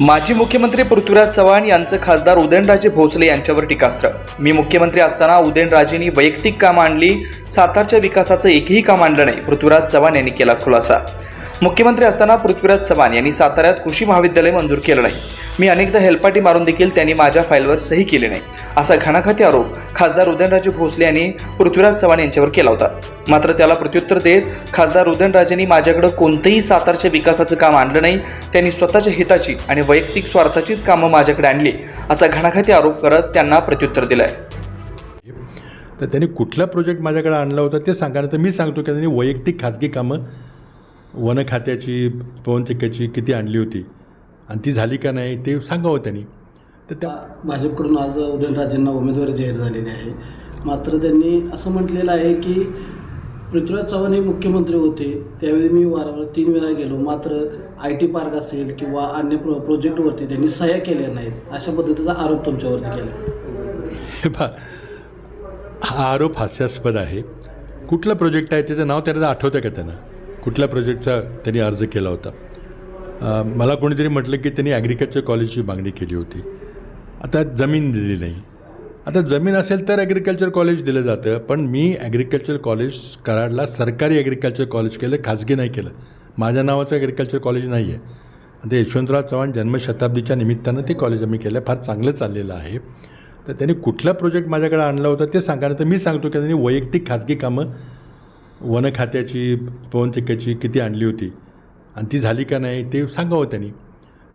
माजी मुख्यमंत्री पृथ्वीराज चव्हाण यांचं खासदार उदयनराजे भोसले यांच्यावर टीकास्त्र. मी मुख्यमंत्री असताना उदयनराजेंनी वैयक्तिक काम आणली सातारच्या विकासाचं एकही काम आणलं नाही पृथ्वीराज चव्हाण यांनी केला खुलासा. मुख्यमंत्री असताना पृथ्वीराज चव्हाण यांनी साताऱ्यात कृषी महाविद्यालय मंजूर केलं नाही. मी अनेकदा हेलपाटी मारून देखील त्यांनी माझ्या फाईलवर सही केली नाही. असा घणाघाती आरोप खासदार उदयनराजे भोसले यांनी पृथ्वीराज चव्हाण यांच्यावर केला होता. मात्र त्याला प्रत्युत्तर देत खासदार उदयनराजेंनी माझ्याकडे कोणतंही सातारच्या विकासाचं काम आणलं नाही त्यांनी स्वतःच्या हिताची आणि वैयक्तिक स्वार्थाचीच कामं माझ्याकडे आणली असा घणाघाती आरोप करत त्यांना प्रत्युत्तर दिलंय. तर त्यांनी कुठला प्रोजेक्ट माझ्याकडे आणला होता ते सांगा तर मी सांगतो की त्यांनी वैयक्तिक खाजगी कामं वन खात्याची पवनचक्क्याची किती आणली होती? आणि ती झाली का नाही ते सांगावं त्यांनी. तर त्या भाजपकडून आज उदयनराजेंना उमेदवारी जाहीर झालेली आहे. मात्र त्यांनी असं म्हटलेलं आहे की पृथ्वीराज चव्हाण हे मुख्यमंत्री होते त्यावेळी मी वारंवार तीन वेळा गेलो. मात्र आय टी पार्क असेल किंवा अन्य प्रो प्रोजेक्टवरती त्यांनी सह्या केल्या नाहीत अशा पद्धतीचा आरोप तुमच्यावरती केला. हे पहा हा आरोप हास्यास्पद आहे. कुठला प्रोजेक्ट आहे त्याचं नाव त्यांना आठवतं का त्यांना? कुठल्या प्रोजेक्टचा त्यांनी अर्ज केला होता. मला कोणीतरी म्हटलं की त्यांनी ॲग्रिकल्चर कॉलेजची मागणी केली होती. आता जमीन दिली नाही. आता जमीन असेल तर ॲग्रिकल्चर कॉलेज दिलं जातं पण मी ॲग्रिकल्चर कॉलेज कराडला सरकारी ॲग्रिकल्चर कॉलेज केलं खाजगी नाही केलं. माझ्या नावाचं ॲग्रिकल्चर कॉलेज नाही आहे ते यशवंतराव चव्हाण जन्मशताब्दीच्या निमित्तानं ते कॉलेज आम्ही केलं फार चांगलं चाललेलं आहे. तर त्यांनी कुठला प्रोजेक्ट माझ्याकडे आणला होता ते सांगा तर मी सांगतो की त्यांनी वैयक्तिक खाजगी कामं वन खात्याची पवनचक्क्याची किती आणली होती? आणि ती झाली का नाही ते सांगावं त्यांनी.